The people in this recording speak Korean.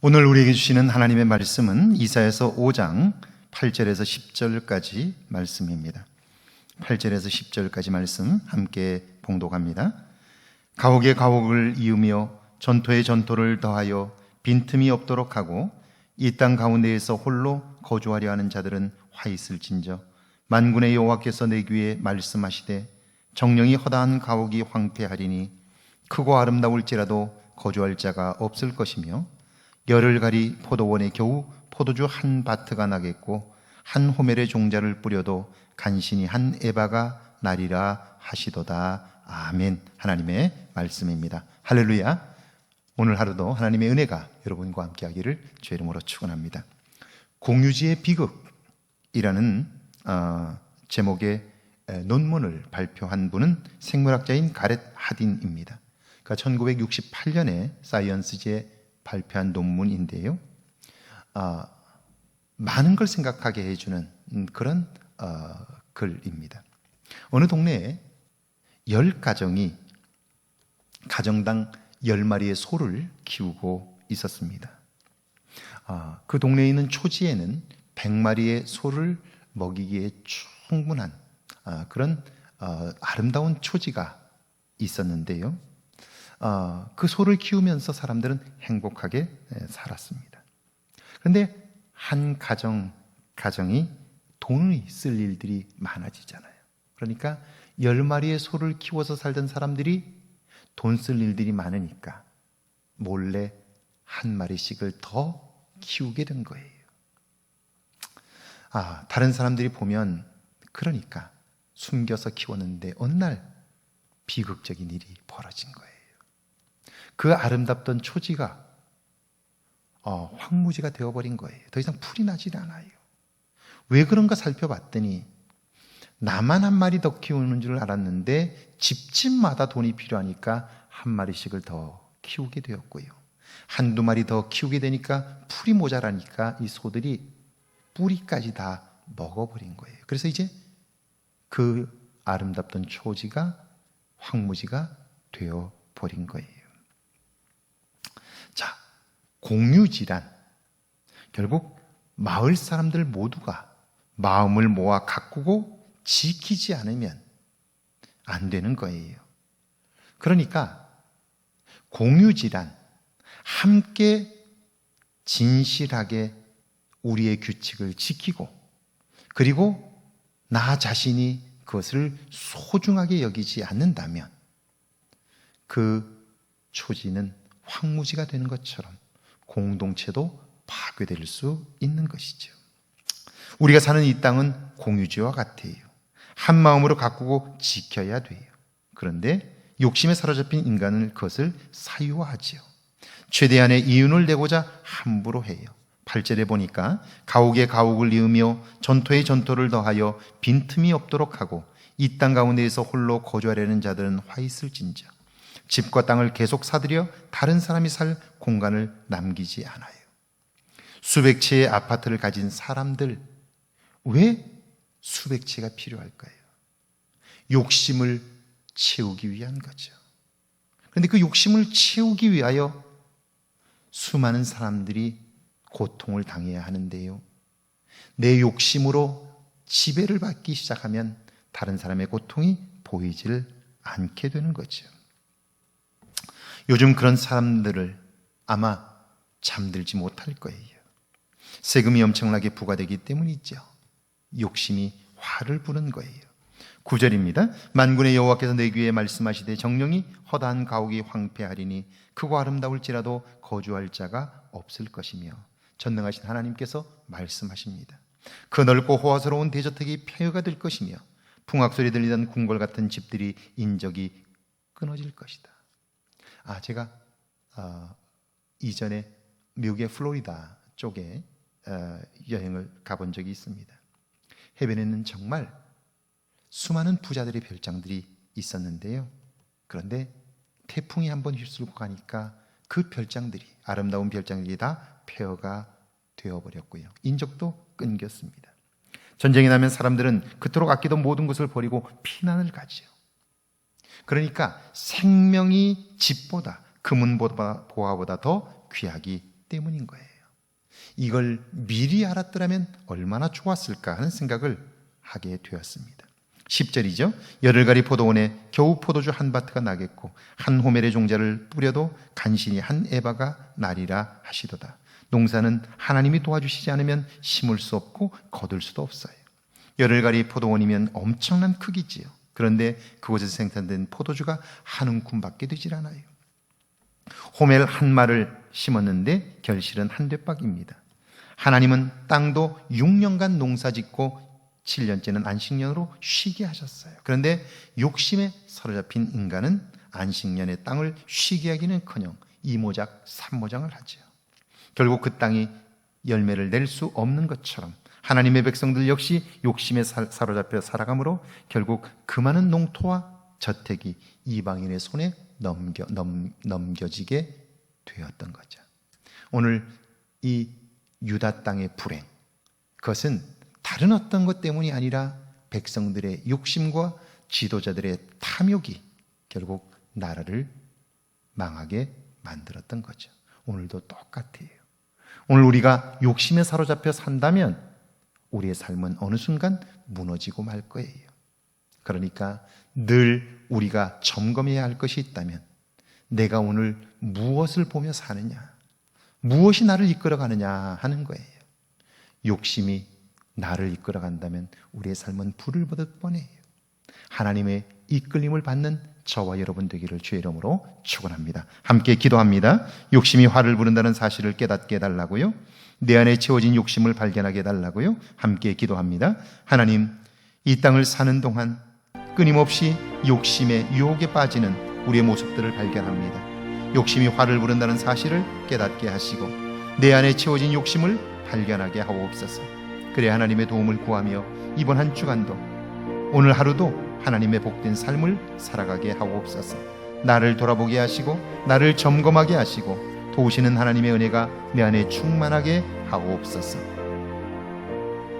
오늘 우리에게 주시는 하나님의 말씀은 이사에서 5장 8절에서 10절까지 말씀입니다. 8절에서 10절까지 말씀 함께 봉독합니다. 가옥에 가옥을 이으며 전토에 전토를 더하여 빈틈이 없도록 하고 이 땅 가운데에서 홀로 거주하려 하는 자들은 화 있을진저 만군의 여호와께서 내 귀에 말씀하시되 정령이 허다한 가옥이 황폐하리니 크고 아름다울지라도 거주할 자가 없을 것이며 열을 가리 포도원에 겨우 포도주 한 바트가 나겠고 한 호멜의 종자를 뿌려도 간신히 한 에바가 나리라 하시도다. 아멘. 하나님의 말씀입니다. 할렐루야. 오늘 하루도 하나님의 은혜가 여러분과 함께 하기를 주의 이름으로 축원합니다. 공유지의 비극이라는 어, 제목의 에, 논문을 발표한 분은 생물학자인 가렛 하딘입니다. 그러니까 1968년에 사이언스지에 발표한 논문인데요. 아, 많은 걸 생각하게 해주는 그런 어, 글입니다. 어느 동네에 열 가정이 가정당 열 마리의 소를 키우고 있었습니다. 아, 그 동네에 있는 초지에는 백 마리의 소를 먹이기에 충분한 아, 그런 어, 아름다운 초지가 있었는데요. 어, 그 소를 키우면서 사람들은 행복하게 에, 살았습니다. 그런데 한 가정, 가정이 돈을 쓸 일들이 많아지잖아요. 그러니까 열 마리의 소를 키워서 살던 사람들이 돈 쓸 일들이 많으니까 몰래 한 마리씩을 더 키우게 된 거예요. 아, 다른 사람들이 보면 그러니까 숨겨서 키웠는데 어느 날 비극적인 일이 벌어진 거예요. 그 아름답던 초지가 어, 황무지가 되어버린 거예요. 더 이상 풀이 나질 않아요. 왜 그런가 살펴봤더니 나만 한 마리 더 키우는 줄 알았는데 집집마다 돈이 필요하니까 한 마리씩을 더 키우게 되었고요. 한두 마리 더 키우게 되니까 풀이 모자라니까 이 소들이 뿌리까지 다 먹어버린 거예요. 그래서 이제 그 아름답던 초지가 황무지가 되어 버린 거예요. 자, 공유질환. 결국 마을 사람들 모두가 마음을 모아 가꾸고 지키지 않으면 안 되는 거예요. 그러니까 공유질환, 함께 진실하게 우리의 규칙을 지키고 그리고 나 자신이 그것을 소중하게 여기지 않는다면 그 초지는 황무지가 되는 것처럼 공동체도 파괴될 수 있는 것이죠. 우리가 사는 이 땅은 공유지와 같아요. 한 마음으로 가꾸고 지켜야 돼요. 그런데 욕심에 사로잡힌 인간은 그것을 사유화하지요. 최대한의 이윤을 내고자 함부로 해요. 8절에 보니까 가옥에 가옥을 이으며 전토에 전토를 더하여 빈틈이 없도록 하고 이 땅 가운데에서 홀로 거주하려는 자들은 화 있을진저 집과 땅을 계속 사들여 다른 사람이 살 공간을 남기지 않아요. 수백 채의 아파트를 가진 사람들, 왜 수백 채가 필요할까요? 욕심을 채우기 위한 거죠. 그런데 그 욕심을 채우기 위하여 수많은 사람들이 고통을 당해야 하는데요. 내 욕심으로 지배를 받기 시작하면 다른 사람의 고통이 보이질 않게 되는 거죠. 요즘 그런 사람들을 아마 잠들지 못할 거예요. 세금이 엄청나게 부과되기 때문이죠. 욕심이 화를 부는 거예요. 9절입니다. 만군의 여호와께서 내 귀에 말씀하시되 정령이 허다한 가옥이 황폐하리니 크고 아름다울지라도 거주할 자가 없을 것이며 전능하신 하나님께서 말씀하십니다. 그 넓고 호화스러운 대저택이 폐허가 될 것이며 풍악 소리 들리던 궁궐 같은 집들이 인적이 끊어질 것이다. 아, 제가 어, 이전에 미국의 플로리다 쪽에 어, 여행을 가본 적이 있습니다. 해변에는 정말 수많은 부자들의 별장들이 있었는데요. 그런데 태풍이 한번 휩쓸고 가니까 그 별장들이 아름다운 별장들이 다 폐허가 되어버렸고요. 인적도 끊겼습니다. 전쟁이 나면 사람들은 그토록 아끼던 모든 것을 버리고 피난을 가지요. 그러니까 생명이 집보다 금은보화보다 더 귀하기 때문인 거예요. 이걸 미리 알았더라면 얼마나 좋았을까 하는 생각을 하게 되었습니다. 10절이죠. 열흘가리 포도원에 겨우 포도주 한 바트가 나겠고 한 호멜의 종자를 뿌려도 간신히 한 에바가 나리라 하시도다. 농사는 하나님이 도와주시지 않으면 심을 수 없고 거둘 수도 없어요. 열흘가리 포도원이면 엄청난 크기지요. 그런데 그곳에서 생산된 포도주가 한 움큼밖에 되질 않아요. 호멜 한 말을 심었는데 결실은 한 대박입니다. 하나님은 땅도 6년간 농사 짓고 7년째는 안식년으로 쉬게 하셨어요. 그런데 욕심에 사로잡힌 인간은 안식년의 땅을 쉬게 하기는 커녕 이모작 삼모장을 하지요. 결국 그 땅이 열매를 낼 수 없는 것처럼 하나님의 백성들 역시 욕심에 사로잡혀 살아가므로 결국 그 많은 농토와 저택이 이방인의 손에 넘겨, 넘, 넘겨지게 되었던 거죠. 오늘 이 유다 땅의 불행, 그것은 다른 어떤 것 때문이 아니라 백성들의 욕심과 지도자들의 탐욕이 결국 나라를 망하게 만들었던 거죠. 오늘도 똑같아요. 오늘 우리가 욕심에 사로잡혀 산다면 우리의 삶은 어느 순간 무너지고 말 거예요. 그러니까 늘 우리가 점검해야 할 것이 있다면 내가 오늘 무엇을 보며 사느냐, 무엇이 나를 이끌어가느냐 하는 거예요. 욕심이 나를 이끌어간다면 우리의 삶은 불을 보듯 뻔해요. 하나님의 이끌림을 받는 저와 여러분 되기를 주의 이름으로 축원합니다. 함께 기도합니다. 욕심이 화를 부른다는 사실을 깨닫게 해달라고요. 내 안에 채워진 욕심을 발견하게 해달라고요. 함께 기도합니다. 하나님, 이 땅을 사는 동안 끊임없이 욕심의 유혹에 빠지는 우리의 모습들을 발견합니다. 욕심이 화를 부른다는 사실을 깨닫게 하시고 내 안에 채워진 욕심을 발견하게 하옵소서. 그래 하나님의 도움을 구하며 이번 한 주간도 오늘 하루도 하나님의 복된 삶을 살아가게 하옵소서. 나를 돌아보게 하시고 나를 점검하게 하시고 도우시는 하나님의 은혜가 내 안에 충만하게 하옵소서.